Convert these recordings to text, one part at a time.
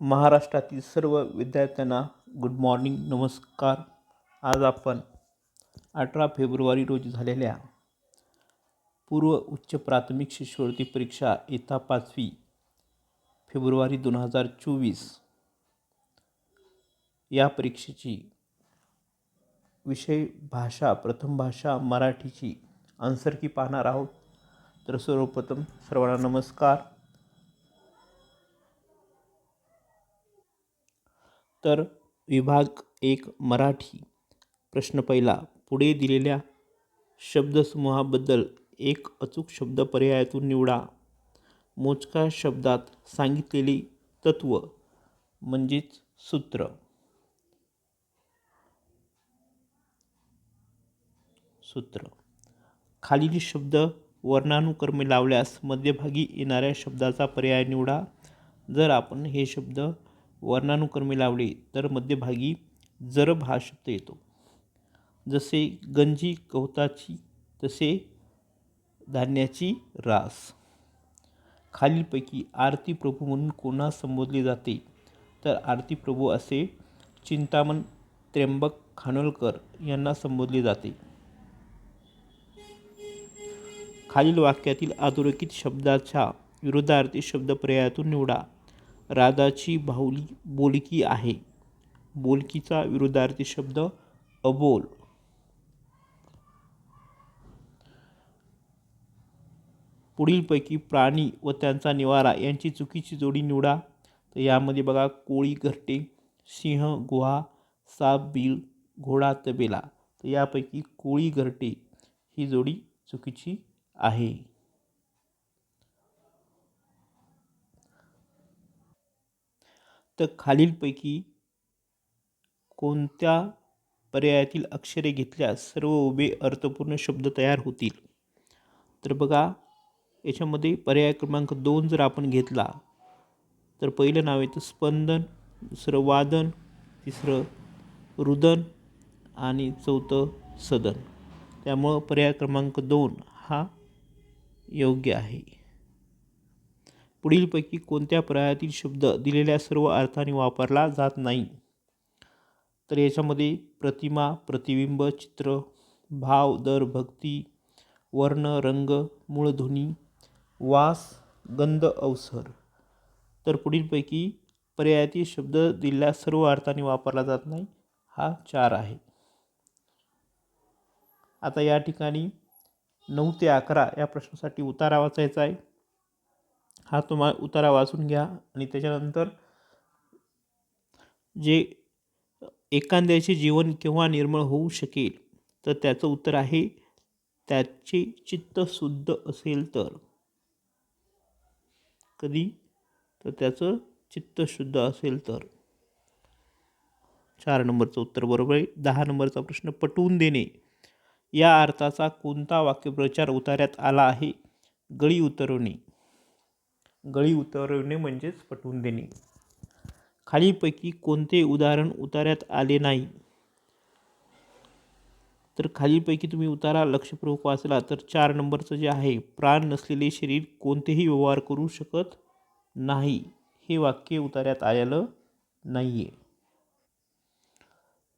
महाराष्ट्रातील सर्व विद्यार्थ्यांना गुड मॉर्निंग नमस्कार. आज आपण अठरा फेब्रुवारी रोजी झालेल्या पूर्व उच्च प्राथमिक शिष्यवृत्ती परीक्षा इयत्ता पाचवी फेब्रुवारी दोन हजार चोवीस या परीक्षेची विषय भाषा प्रथम भाषा मराठीची आन्सर की पाहणार आहोत. तर सर्वप्रथम सर्वांना नमस्कार. तर विभाग एक मराठी. प्रश्न पहिला पुढे दिलेल्या शब्दसमूहाबद्दल एक अचूक शब्द पर्यायातून निवडा. मोजका शब्दात सांगितलेली तत्व म्हणजेच सूत्र. सूत्र. खालील शब्द वर्णानुक्रमे लावल्यास मध्यभागी येणाऱ्या शब्दाचा पर्याय निवडा. जर आपण हे शब्द वर्णानुक्रमे लावले तर मध्यभागी जरब हा शब्द येतो. जसे गंजी गवताची तसे धान्याची रास. खालीलपैकी आरती प्रभू म्हणून कोणास संबोधले जाते? तर आरती प्रभू असे चिंतामण त्र्यंबक खानोलकर यांना संबोधले जाते. खालील वाक्यातील अधोरेखित शब्दाच्या विरोधार्थी शब्द पर्यायातून निवडा. राधाची बाहुली बोलकी आहे. बोलकीचा विरोधार्थी शब्द अबोल. पुढीलपैकी प्राणी व त्यांचा निवारा यांची चुकीची जोडी निवडा. तर यामध्ये बघा कोळी घरटे सिंह गुहा साप बिल घोडा तबेला. तर यापैकी कोळी घरटे ही जोडी चुकीची आहे. तर खालीलपैकी कोणत्या पर्यायातील अक्षरे घेतल्यास सर्व उभे अर्थपूर्ण शब्द तयार होतील? तर बघा याच्यामध्ये पर्याय क्रमांक दोन जर आपण घेतला तर पहिलं नाव येतं स्पंदन दुसरं वादन तिसरं रुदन आणि चौथं सदन. त्यामुळं पर्याय क्रमांक दोन हा योग्य आहे. पुढीलपैकी कोणत्या पर्यायातील शब्द दिलेल्या सर्व अर्थाने वापरला जात नाही? तर याच्यामध्ये प्रतिमा प्रतिबिंब चित्र भाव दर भक्ती वर्ण रंग मूळध्वनी वास गंध अवसर. तर पुढीलपैकी पर्यायातील शब्द दिलेल्या सर्व अर्थाने वापरला जात नाही हा चार आहे. आता या ठिकाणी नऊ ते अकरा या प्रश्नासाठी उतारा वाचायचा आहे. हा तुम्हा उतारा वाचून घ्या आणि त्याच्यानंतर जे एखाद्याचे जीवन केव्हा निर्मळ होऊ शकेल तर त्याचं उत्तर आहे त्याचे चित्त शुद्ध असेल तर. कधी? तर त्याचं चित्त शुद्ध असेल तर. चार नंबरचं उत्तर बरोबर आहे. दहा नंबरचा प्रश्न पटवून देणे. या अर्थाचा कोणता वाक्यप्रचार उतार्यात आला आहे? गळी उतरवणे. गळी उतरवणे म्हणजेच पटवून देणे. खालीपैकी कोणते उदाहरण उतार्यात आले नाही? तर खालीपैकी तुम्ही उतारा लक्षपूर्वक वाचला तर चार नंबरचं जे आहे प्राण नसलेले शरीर कोणतेही व्यवहार करू शकत नाही. हे वाक्य उतार्यात आलेलं नाही आहे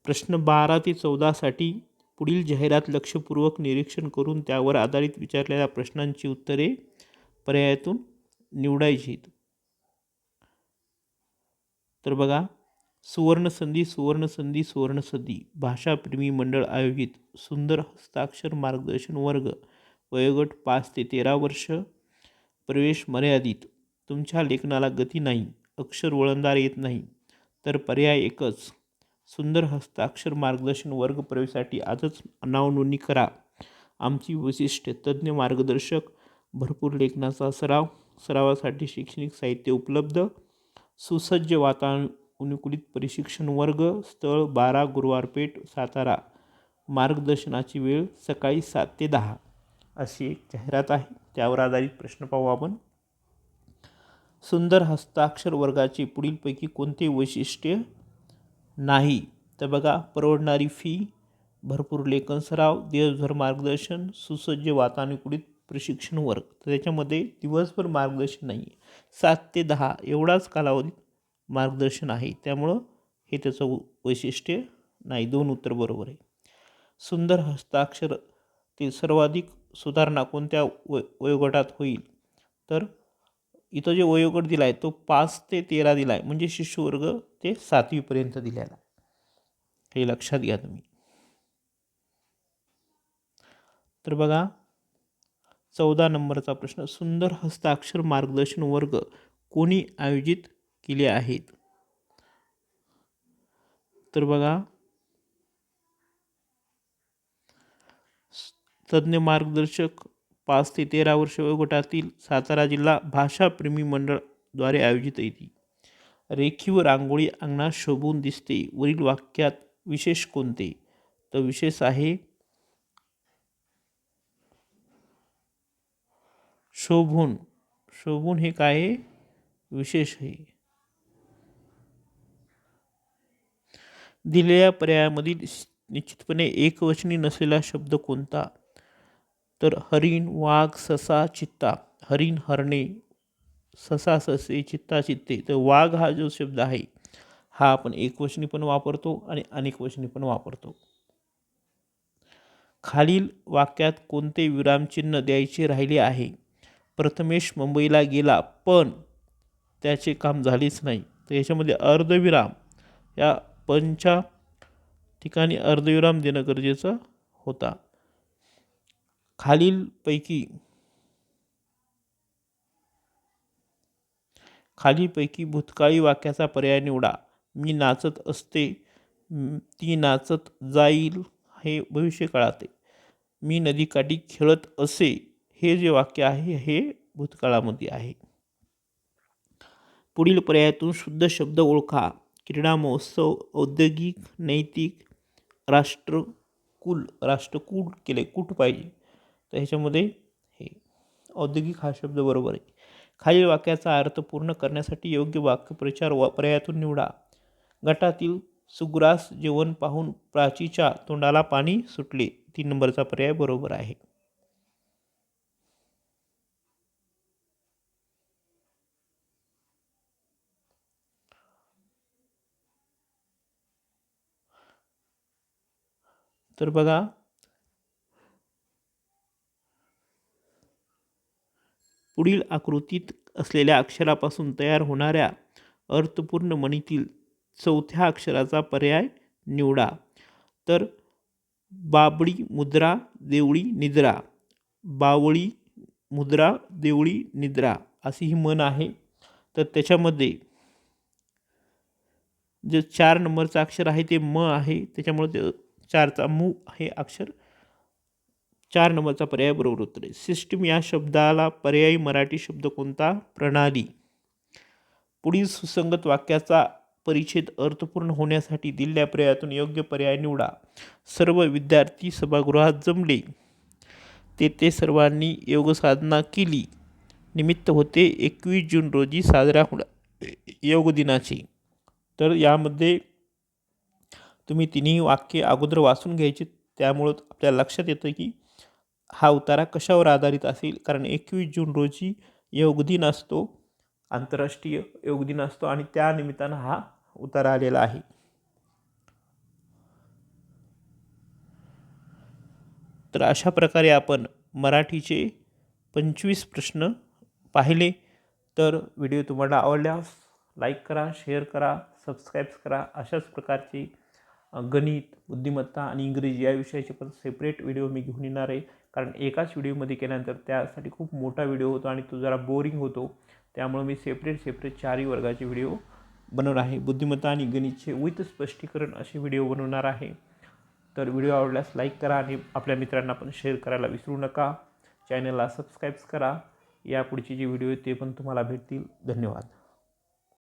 प्रश्न बारा ते चौदासाठी पुढील जाहिरात लक्षपूर्वक निरीक्षण करून त्यावर आधारित विचारलेल्या प्रश्नांची उत्तरे पर्यायातून निवडायची तर बघा सुवर्णसंधी सुवर्णसंधी सुवर्णसंधी भाषाप्रेमी मंडळ आयोजित सुंदर हस्ताक्षर मार्गदर्शन वर्ग वयोगट पाच ते तेरा वर्ष प्रवेश मर्यादित तुमच्या लेखनाला गती नाही अक्षर वळणदार येत नाही तर पर्याय एकच सुंदर हस्ताक्षर मार्गदर्शन वर्ग प्रवेशासाठी आजच नावनोंदणी करा. आमची वैशिष्ट्य तज्ज्ञ मार्गदर्शक भरपूर लेखनाचा सराव सरावासाठी शैक्षणिक साहित्य उपलब्ध सुसज्ज वातानुकूलित प्रशिक्षण वर्ग स्थळ बारा गुरुवारपेठ सातारा. मार्गदर्शनाची वेळ सकाळी सात ते दहा. अशी एक जाहिरात आहे. त्यावर आधारित प्रश्न पाहू आपण. सुंदर हस्ताक्षर वर्गाचे पुढीलपैकी कोणते वैशिष्ट्य? नाही. तर बघा परवडणारी फी भरपूर लेखन सराव देशभर मार्गदर्शन सुसज्ज वातानुकूलित प्रशिक्षण वर्ग. तर त्याच्यामध्ये दिवसभर मार्गदर्शन नाही आहे सात ते दहा एवढाच कालावधीत मार्गदर्शन आहे. त्यामुळं हे त्याचं व- वैशिष्ट्य नाही. दोन उत्तर बरोबर आहे. सुंदर हस्ताक्षर ते सर्वाधिक सुधारणा कोणत्या वय वयोगटात होईल? तर इथं जे वयोगट दिला आहे तो पाच ते तेरा दिला आहे म्हणजे शिशुवर्ग ते सातवीपर्यंत दिलेला आहे. हे लक्षात घ्या तुम्ही. तर बघा चौदा नंबरचा प्रश्न सुंदर हस्ताक्षर मार्गदर्शन वर्ग कोणी आयोजित केले आहेत? तर बघा तज्ज्ञ मार्गदर्शक पाच ते तेरा वर्ष वयोगटातील सातारा जिल्हा भाषाप्रेमी मंडळद्वारे आयोजित येते रेखीव रांगोळी अंगणात शोभून दिसते. वरील वाक्यात विशेष कोणते? तर विशेष आहे शोभून शोभून हे काय आहे? विशेष आहे. दिलेल्या पर्यायामधील निश्चितपणे एकवचनी नसलेला शब्द कोणता? तर हरिण वाघ ससा चित्ता. हरिण हरणे ससा ससे चित्ता चित्ते. तर वाघ हा जो शब्द आहे हा आपण एकवचनी पण वापरतो आणि अनेकवचनी पण वापरतो. खालील वाक्यात कोणते विरामचिन्ह द्यायचे राहिले आहे? प्रथमेश मुंबईला गेला पण त्याचे काम झालेच नाही. तर याच्यामध्ये अर्धविराम या पणच्या ठिकाणी अर्धविराम देणं गरजेचं होता. खालीलपैकी खालीलपैकी भूतकाळी वाक्याचा पर्याय निवडा. मी नाचत असते ती नाचत जाईल हे भविष्यकाळात आहे. मी नदीकाठी खेळत असे हे जे वाक्य आहे हे भूतकाळामध्ये आहे. पुढील पर्यायातून शुद्ध शब्द ओळखा. क्रीडा महोत्सव औद्योगिक नैतिक राष्ट्रकुल राष्ट्रकूट केले कूट पाहिजे? तर ह्याच्यामध्ये हे. औद्योगिक हा शब्द बरोबर आहे. खालील वाक्याचा अर्थ पूर्ण करण्यासाठी योग्य वाक्यप्रचार व पर्यायातून निवडा. गटातील सुग्रास जेवण पाहून प्राचीच्या तोंडाला पाणी सुटले. तीन नंबरचा पर्याय बरोबर आहे. तर बघा. पुढील आकृतीत असलेल्या अक्षरापासून तयार होणाऱ्या अर्थपूर्ण मणीतील चौथ्या अक्षराचा पर्याय निवडा. तर बाबळी मुद्रा देवळी निद्रा. बावळी मुद्रा देवळी निद्रा अशी ही मन आहे. तर त्याच्यामध्ये जे चार नंबरचं अक्षर आहे ते म आहे. त्याच्यामुळे ते चारचा मू हे अक्षर चार नंबरचा पर्याय बरोबर उत्तर आहे. सिस्टीम या शब्दाला पर्यायी मराठी शब्द कोणता? प्रणाली. पुढील सुसंगत वाक्याचा परिच्छेद अर्थपूर्ण होण्यासाठी दिलेल्या पर्यायातून योग्य पर्याय निवडा. सर्व विद्यार्थी सभागृहात जमले. तेथे सर्वांनी योगसाधना केली. निमित्त होते एकवीस जून रोजी साजरा होणार. योग दिनाचे तर यामध्ये तुम्ही तिन्ही वाक्य अगोदर वाचून घ्यायची. त्यामुळं आपल्याला लक्षात येतं की हा उतारा कशावर आधारित असेल? कारण एकवीस जून रोजी योग दिन असतो आंतरराष्ट्रीय योग दिन असतो आणि त्या निमित्तानं हा उतारा आलेला आहे. तर अशा प्रकारे आपण मराठीचे पंचवीस प्रश्न पाहिले. तर व्हिडिओ तुम्हाला आवडल्यास लाईक करा शेअर करा सबस्क्राईब करा. अशाच प्रकारचे गणित बुद्धिमत्ता आणि इंग्रजी या विषयाचे पण सेपरेट व्हिडिओ मी घेऊन येणार आहे. कारण एकाच व्हिडिओमध्ये केल्यानंतर त्यासाठी खूप मोठा व्हिडिओ होतो आणि तो जरा बोरिंग होतो. त्यामुळे मी सेपरेट सेपरेट चारही वर्गाचे व्हिडिओ बनवणार आहे. बुद्धिमत्ता आणि गणितचे विथ स्पष्टीकरण असे व्हिडिओ बनवणार आहे. तर व्हिडिओ आवडल्यास लाईक करा आणि आपल्या मित्रांना पण शेअर करायला विसरू नका. चॅनलला सबस्क्राईब्स करा. या पुढचे जे व्हिडिओ आहेत ते पण तुम्हाला भेटतील. धन्यवाद.